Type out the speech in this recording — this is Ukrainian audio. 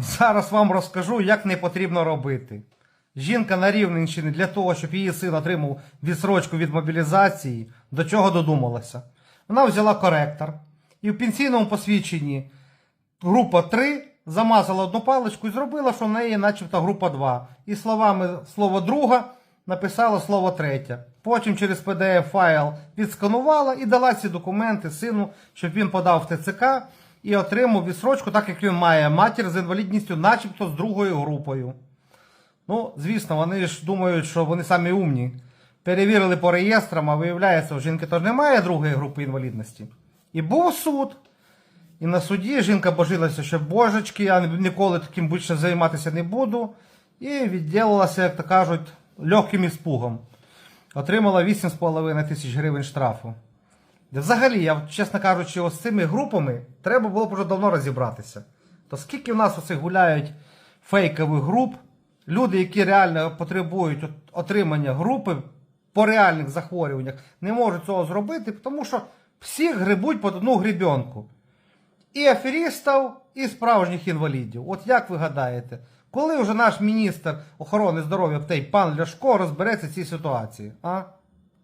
Зараз вам розкажу, як не потрібно робити. Жінка на Рівненщині для того, щоб її син отримав відсрочку від мобілізації, до чого додумалася. Вона взяла коректор і в пенсійному посвідченні група 3 замазала одну паличку і зробила, що в неї начебто група 2. І словами слово друга написала слово третє. Потім через PDF файл відсканувала і дала ці документи сину, щоб він подав в ТЦК і отримав відсрочку, так як він має матір з інвалідністю, начебто з другою групою. Ну, звісно, вони ж думають, що вони самі умні. Перевірили по реєстрам, а виявляється, у жінки теж немає другої групи інвалідності. І був суд. І на суді жінка божилася, що божечки, я ніколи таким більше займатися не буду. І відділилася, як то кажуть, легким іспугом. Отримала 8,5 тисяч гривень штрафу. Взагалі, я, чесно кажучи, ось з цими групами треба було б вже давно розібратися. То скільки в нас оцих гуляють фейкових груп, люди, які реально потребують отримання групи по реальних захворюваннях, не можуть цього зробити, тому що всіх грибуть під одну гребенку. І аферістів, і справжніх інвалідів. От як ви гадаєте, коли вже наш міністр охорони здоров'я пан Ляшко розбереться в цій ситуації? А?